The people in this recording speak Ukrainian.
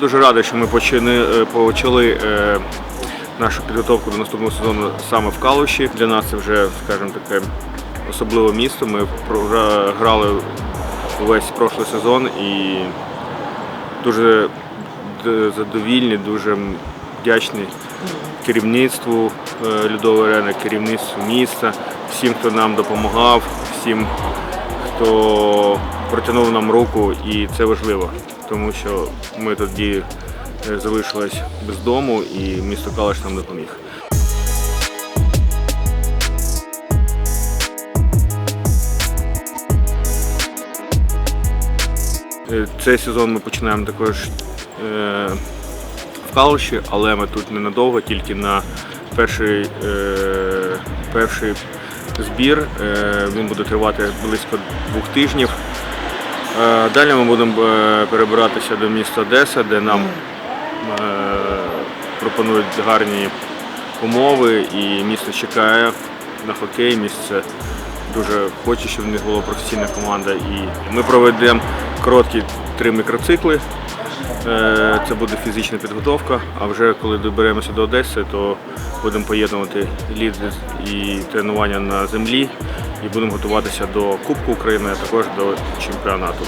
дуже радий, що ми почали, почали е, нашу підготовку до наступного сезону саме в Калуші. Для нас це вже, скажімо, таке особливе місто. Ми грали весь прошлий сезон і дуже задовільні, дуже вдячні керівництву е, Льодової арени, керівництву міста, всім, хто нам допомагав, всім, хто протягнув нам руку, і це важливо, тому що ми тоді е, залишились без дому і місто Калаш нам допоміг. Е, Цей сезон ми починаємо також е, в Калуші, але ми тут ненадовго, тільки на перший, перший збір. Він буде тривати близько двох тижнів. Е, далі ми будемо е, перебиратися до міста Одеса, де нам е, пропонують гарні умови і місто чекає на хокей. Місце дуже хоче, щоб в них була професійна команда. І ми проведемо короткі три мікроцикли. Це буде фізична підготовка. А вже коли доберемося до Одеси, то будемо поєднувати лід і тренування на землі і будемо готуватися до Кубку України, а також до чемпіонату.